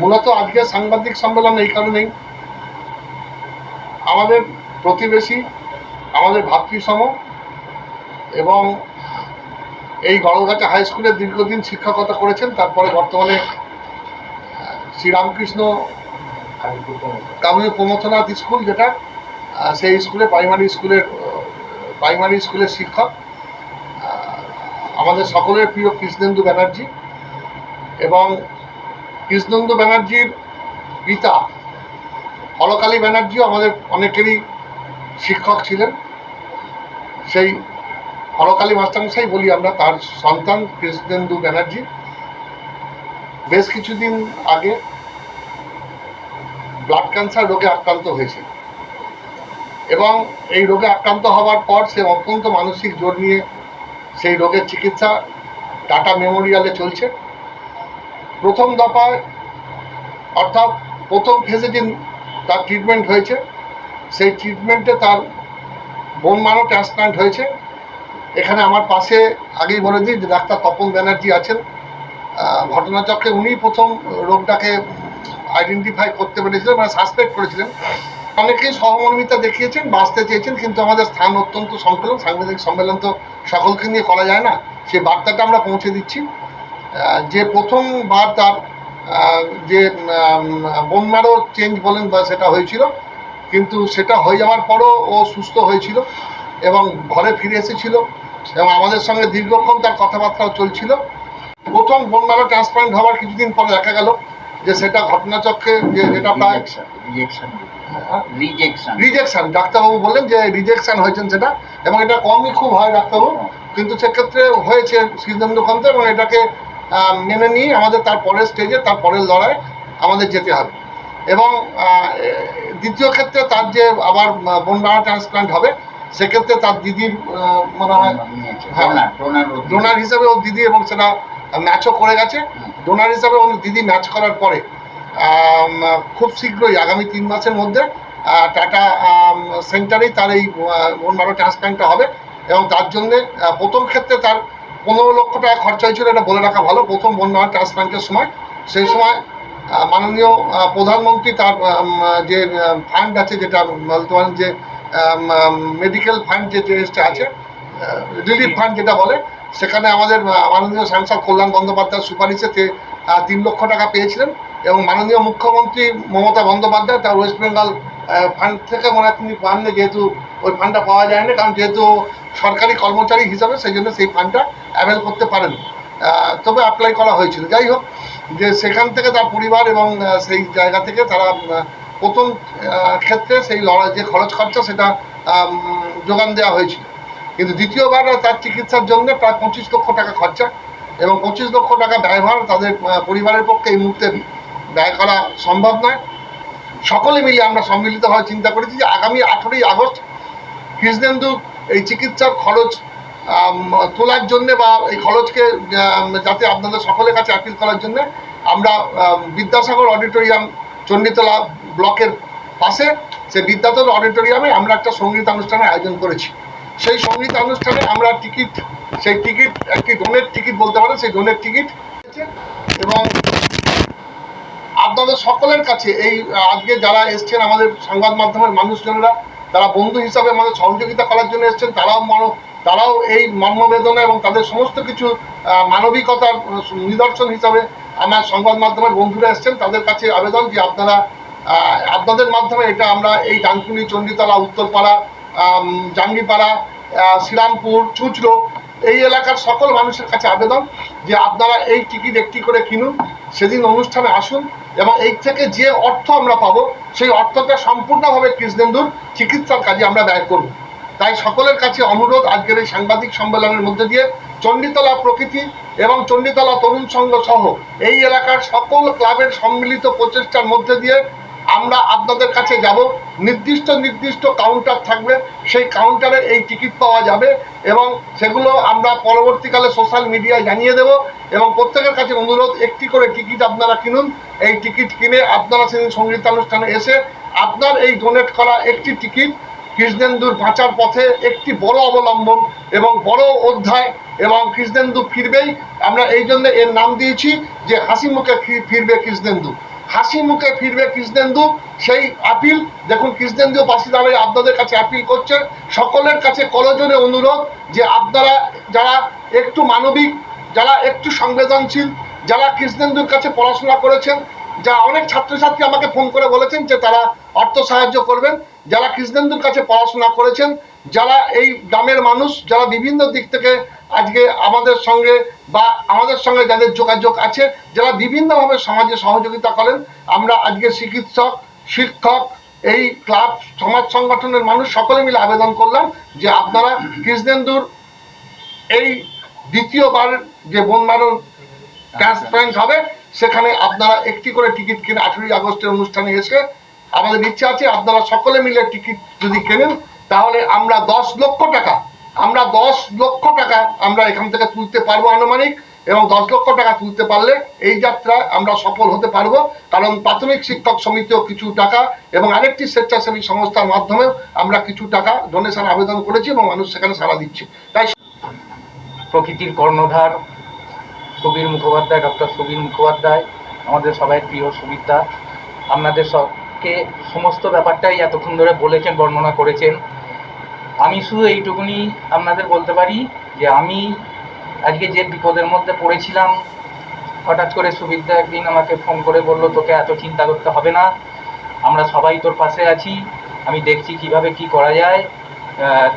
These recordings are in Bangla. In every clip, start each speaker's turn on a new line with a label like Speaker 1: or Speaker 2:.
Speaker 1: মূলত আজকে সাংবাদিক সম্মেলন এই কারণেই। আমাদের প্রতিবেশী, আমাদের ভাতৃসম এবং এই গড়গাছা হাই স্কুলে দীর্ঘদিন শিক্ষকতা করেছেন, তারপরে বর্তমানে শ্রীরামকৃষ্ণ কামরূপ প্রমথনাথ স্কুল যেটা সেই স্কুলে, প্রাইমারি স্কুলের প্রাইমারি স্কুলের শিক্ষক আমাদের সকলের প্রিয় কৃষ্ণেন্দু ব্যানার্জি এবং কৃষ্ণেন্দু ব্যানার্জির পিতা হরকালী ব্যানার্জিও আমাদের অনেকেরই শিক্ষক ছিলেন। সেই হরকালী মাস্টারমশাই বলি আমরা, তার সন্তান কৃষ্ণেন্দু ব্যানার্জি। বেশ কিছুদিন আগে ব্লাড ক্যান্সার রোগে আক্রান্ত হয়েছে। এবং এই রোগে আক্রান্ত হওয়ার পর সে অত্যন্ত মানসিক জোর নিয়ে সেই রোগের চিকিৎসা টাটা মেমোরিয়ালে চলছে। প্রথম দফায়, অর্থাৎ প্রথম ফেজে যে তার ট্রিটমেন্ট হয়েছে, সেই ট্রিটমেন্টে তার বোন মারো ট্রান্সপ্লান্ট হয়েছে। এখানে আমার পাশে আগেই বলে দিই যে ডাক্তার তপন ব্যানার্জি আছেন। ঘটনাচক্রে উনিই প্রথম রোগটাকে আইডেন্টিফাই করতে পেরেছিলেন মানে সাসপেক্ট করেছিলেন। অনেকেই সহমর্মিতা দেখিয়েছেন বাঁচতে চেয়েছেন, কিন্তু আমাদের স্থান অত্যন্ত সংকলন, সাংবাদিক সম্মেলন তো সকলকে নিয়ে করা যায় না। সেই বার্তাটা আমরা পৌঁছে দিচ্ছি। যে প্রথমবার তার যে বন্যারও চেঞ্জ বলেন বা সেটা হয়েছিল কিন্তু সেটা হয়ে যাওয়ার পরও ও সুস্থ হয়েছিল এবং ঘরে ফিরে এসেছিল এবং আমাদের সঙ্গে দীর্ঘক্ষণ তার কথাবার্তাও চলছিল। প্রথম বন্যারও ট্রান্সপ্লান্ট হওয়ার কিছুদিন পরে দেখা গেল যে সেটা ঘটনাচক্রে যে যেটা প্রায়
Speaker 2: রিজেকশন
Speaker 1: ডাক্তারবাবু বললেন যে রিজেকশন হয়েছেন সেটা এবং এটা কমই খুব হয় ডাক্তারবাবু কিন্তু সেক্ষেত্রে হয়েছে সিদ্ধান্তকান্ত এবং এটাকে মেনে নিয়ে আমাদের তার পরের স্টেজে তার পরের লড়াই আমাদের যেতে হবে। এবং দ্বিতীয় ক্ষেত্রে তার যে আবার বন্যারা ট্রান্সপ্লান্ট হবে সেক্ষেত্রে তার দিদির মনে হয় হ্যাঁ।
Speaker 2: ডোনার
Speaker 1: হিসাবে ওর দিদি এবং সেটা ম্যাচও করে গেছে। ডোনার হিসাবে ওর দিদি ম্যাচ করার পরে খুব শীঘ্রই আগামী তিন মাসের মধ্যে টাটা সেন্টারেই তার এই বন্যারো ট্রান্সপ্লান্টটা হবে। এবং তার জন্যে প্রথম ক্ষেত্রে তার পনেরো লক্ষ টাকা খরচা হয়েছিল, এটা বলে রাখা ভালো। প্রথম বন্যার ট্রান্সপ্লান্টের সময়। সেই সময় মাননীয় প্রধানমন্ত্রী তার যে ফান্ড আছে যেটা পারেন যে মেডিকেল ফান্ড যে জিনিসটা আছে রিলিফ ফান্ড যেটা বলে, সেখানে আমাদের মাননীয় সাংসদ কল্যাণ বন্দ্যোপাধ্যায়ের সুপারিশেতে তিন লক্ষ টাকা পেয়েছিলেন এবং মাননীয় মুখ্যমন্ত্রী মমতা বন্দ্যোপাধ্যায় তার ওয়েস্ট বেঙ্গল ফান্ড থেকে মনে হয় তিনি পাননি যেহেতু ওই ফান্ডটা পাওয়া যায় না কারণ যেহেতু সরকারি কর্মচারী হিসাবে সেই জন্য সেই ফান্ডটা অ্যাভেল করতে পারেন। তবে অ্যাপ্লাই করা হয়েছিল। যাই হোক, যে সেখান থেকে তার পরিবার এবং সেই জায়গা থেকে তারা প্রথম ক্ষেত্রে সেই লড়াই যে খরচ খরচা সেটা যোগান দেওয়া হয়েছিল। কিন্তু দ্বিতীয়বার তার চিকিৎসার জন্য প্রায় পঁচিশ লক্ষ টাকা খরচা এবং পঁচিশ লক্ষ টাকা ব্যয়ভার তাদের পরিবারের পক্ষে এই মুহূর্তে ব্যয় করা সম্ভব নয়। সকলে মিলে আমরা সম্মিলিতভাবে চিন্তা করেছি যে আগামী আঠেরোই আগস্ট কৃষ্ণেন্দু এই চিকিৎসার খরচ তোলার জন্য বা এই খরচকে যাতে আপনাদের সকলের কাছে আপিল করার জন্য আমরা বিদ্যাসাগর অডিটোরিয়াম চণ্ডীতলা ব্লকের পাশে সে বিদ্যাধর অডিটোরিয়ামে আমরা একটা সংগীত অনুষ্ঠানের আয়োজন করেছি। সেই সংগীত অনুষ্ঠানে আমরা টিকিট, সেই টিকিট, একটি ডোনের টিকিট বলতে পারেন, সেই ডোনের টিকিট এবং আপনাদের সকলের কাছে এই, আজকে যারা এসছেন আমাদের সংবাদ মাধ্যমের মানুষজনেরা তারা বন্ধু হিসাবে আমাদের সহযোগিতা করার জন্য এসছেন, তারাও মন- তারাও এই মর্মবেদনা এবং তাদের সমস্ত কিছু মানবিকতার নিদর্শন হিসাবে আমার সংবাদ মাধ্যমের বন্ধুরা এসছেন, তাদের কাছে আবেদন যে আপনারা আপনাদের মাধ্যমে এটা আমরা এই ডানকুনি, চণ্ডীতলা, উত্তরপাড়া জাঙ্গিপাড়া শ্রীরামপুর, চুচড়ো, এই এলাকার সকল মানুষের কাছে আবেদন যে আপনারা এই টিকিট একটি করে কিনুন। সেদিন অনুষ্ঠানে আসুন এবং এই থেকে যে অর্থ আমরা পাবো, সেই অর্থটা সম্পূর্ণভাবে কৃষ্ণেন্দুর চিকিৎসার কাজে আমরা ব্যয় করব। তাই সকলের কাছে অনুরোধ আজকের এই সাংবাদিক সম্মেলনের মধ্যে দিয়ে চণ্ডীতলা প্রকৃতি এবং চণ্ডীতলা তরুণ সংঘ সহ এই এলাকার সকল ক্লাবের সম্মিলিত প্রচেষ্টার মধ্যে দিয়ে আমরা আপনাদের কাছে যাব। নির্দিষ্ট নির্দিষ্ট কাউন্টার থাকবে। সেই কাউন্টারে এই টিকিট পাওয়া যাবে এবং সেগুলো আমরা পরবর্তীকালে সোশ্যাল মিডিয়ায় জানিয়ে দেব এবং প্রত্যেকের কাছে অনুরোধ, একটি করে টিকিট আপনারা কিনুন। এই টিকিট কিনে আপনারা সেদিন সঙ্গীতানুষ্ঠানে এসে আপনার এই ডোনেট করা একটি টিকিট কৃষ্ণেন্দুর বাঁচার পথে একটি বড় অবলম্বন এবং বড় অধ্যায় এবং কৃষ্ণেন্দু ফিরবেই। আমরা এই জন্য এর নাম দিয়েছি যে হাসি মুখে ফিরবে কৃষ্ণেন্দু। হাসি মুখে ফিরবে কৃষ্ণেন্দু। সেই আপিল দেখুন কৃষ্ণেন্দু পাশে দাঁড়িয়ে আপনাদের কাছে আপিল করছে। সকলের কাছে করজনে অনুরোধ যে আপনারা যারা একটু মানবিক, যারা একটু সংবেদনশীল, যারা কৃষ্ণেন্দুর কাছে পড়াশোনা করেছেন, যা অনেক ছাত্রছাত্রী আমাকে ফোন করে বলেছেন যে তারা অর্থ সাহায্য করবেন। যারা কৃষ্ণেন্দুর কাছে পড়াশোনা করেছেন, যারা এই গ্রামের মানুষ, যারা বিভিন্ন দিক থেকে আজকে আমাদের সঙ্গে বা আমাদের সঙ্গে যাদের যোগাযোগ আছে, যারা বিভিন্নভাবে সমাজে সহযোগিতা করেন, আমরা আজকে চিকিৎসক, শিক্ষক, এই ক্লাব, সমাজ সংগঠনের মানুষ সকলে মিলে আবেদন করলাম যে আপনারা কৃষ্ণেন্দুর এই দ্বিতীয়বার যে বনমারণ ট্রান্সপারেন্ট হবে, সেখানে আপনারা একটি করে টিকিট কিনে আঠেরোই আগস্টের অনুষ্ঠানে এসে আমাদের ইচ্ছা আছে আপনারা সকলে মিলে টিকিট যদি কেনেন, তাহলে আমরা দশ লক্ষ টাকা আমরা দশ লক্ষ টাকা আমরা এখান থেকে তুলতে পারব আনুমানিক, এবং দশ লক্ষ টাকা তুলতে পারলে এই যাত্রায় আমরা সফল হতে পারব। কারণ প্রাথমিক শিক্ষক সমিতিও কিছু টাকা এবং আরেকটি স্বেচ্ছাসেবী সংস্থার মাধ্যমেও আমরা কিছু টাকা ডোনেশন আবেদন করেছি এবং মানুষ সেখানে সাড়া দিচ্ছে। তাই
Speaker 3: প্রকৃতির কর্ণধার সুবীর মুখোপাধ্যায়, ডক্টর সুবীর মুখোপাধ্যায়, আমাদের সবাই প্রিয় সুবিধা আপনাদের সবকে সমস্ত ব্যাপারটাই এতক্ষণ ধরে বলেছেন, বর্ণনা করেছেন। আমি শুধু এইটুকুনি আপনাদের বলতে পারি যে আমি আজকে যে বিপদের মধ্যে পড়েছিলাম, হঠাৎ করে সুবিধা একদিন আমাকে ফোন করে বলল, তোকে এত চিন্তা করতে হবে না, আমরা সবাই তোর পাশে আছি, আমি দেখছি কীভাবে কি করা যায়।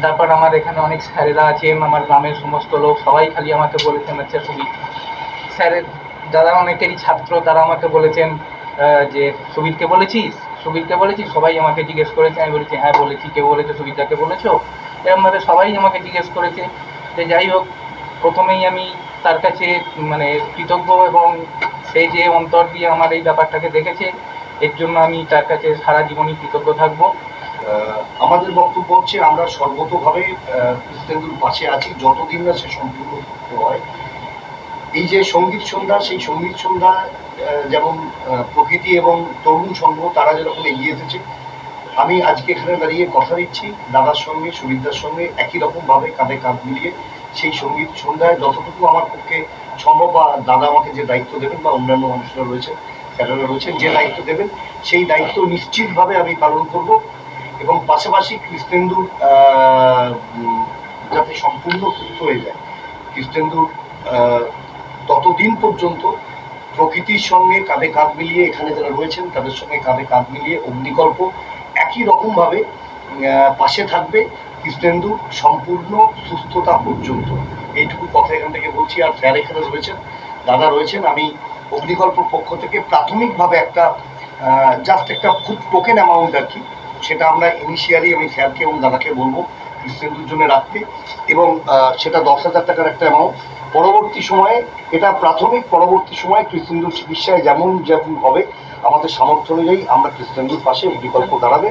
Speaker 3: তারপর আমার এখানে অনেক স্যারেরা আছেন আমার গ্রামের সমস্ত লোক সবাই খালি আমাকে বলেছেন আচ্ছা সুবিধ স্যারের যারা অনেকেরই ছাত্র, তারা আমাকে বলেছেন যে সুবীরকে বলেছিস? সুবীরকে বলেছি সবাই আমাকে জিজ্ঞেস করেছে আমি বলেছি হ্যাঁ বলেছি কে বলেছে সুবিধাকে বলেছ? এরকমভাবে সবাই আমাকে জিজ্ঞেস করেছে যে যাই হোক প্রথমেই আমি তার কাছে মানে কৃতজ্ঞ এবং সেই যে অন্তর দিয়ে আমার এই ব্যাপারটাকে দেখেছে এর জন্য আমি তার কাছে সারা জীবনই কৃতজ্ঞ থাকব।
Speaker 4: আমাদের বক্তব্য হচ্ছে আমরা সর্বতভাবে আহ, পাশে আছি যতদিন না সে সম্পূর্ণ হয়। এই যে সংগীত সন্ধ্যা সেই সংগীত সন্ধ্যা যেমন প্রকৃতি এবং তরুণ সংঘ, তারা যেরকম এগিয়ে এসেছে, আমি আজকে এখানে দাঁড়িয়ে কথা দিচ্ছি দাদার সঙ্গে সুবিধার সঙ্গে, একই রকম ভাবে কাঁধে কাঁধ মিলিয়ে সেই সংগীত সন্ধ্যায় যতটুকু আমার পক্ষে সম্ভব, বা দাদা আমাকে যে দায়িত্ব দেবেন, বা অন্যান্য মানুষরা রয়েছেন স্যারেরা রয়েছেন যে দায়িত্ব দেবেন, সেই দায়িত্ব নিশ্চিতভাবে আমি পালন করব এবং পাশাপাশি কৃষ্ণেন্দুর যাতে সম্পূর্ণ সুস্থ হয়ে যায়। কৃষ্ণেন্দুর ততদিন পর্যন্ত প্রকৃতির সঙ্গে কাঁধে কাঁধ মিলিয়ে এখানে যারা রয়েছেন, তাদের সঙ্গে কাঁধে কাঁধ মিলিয়ে অগ্নিকল্প একই রকমভাবে পাশে থাকবে কৃষ্ণেন্দু সম্পূর্ণ সুস্থতা পর্যন্ত। এইটুকু কথা এখান থেকে বলছি। আর স্যার এখানে রয়েছেন, দাদা রয়েছেন, আমি অগ্নিকল্প পক্ষ থেকে প্রাথমিকভাবে একটা জাস্ট একটা খুব টোকেন অ্যামাউন্ট আর কি, সেটা আমরা ইনিশিয়ালি আমি স্যারকে এবং দাদাকে বলব কৃষ্ণেন্দুর জন্য রাখতে। এবং সেটা দশ হাজার টাকার একটা অ্যামাউন্ট পরবর্তী সময়ে, এটা প্রাথমিক পরবর্তী সময়ে কৃষ্ণেন্দুর চিকিৎসায় যেমন যেমন হবে, আমাদের সামর্থ্য অনুযায়ী আমরা কৃষ্ণেন্দুর পাশে বিকল্প দাঁড়াবে।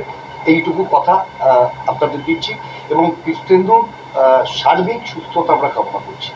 Speaker 4: এইটুকু কথা আপনাদের দিচ্ছি এবং কৃষ্ণেন্দুর সার্বিক সুস্থতা আমরা কামনা করছি।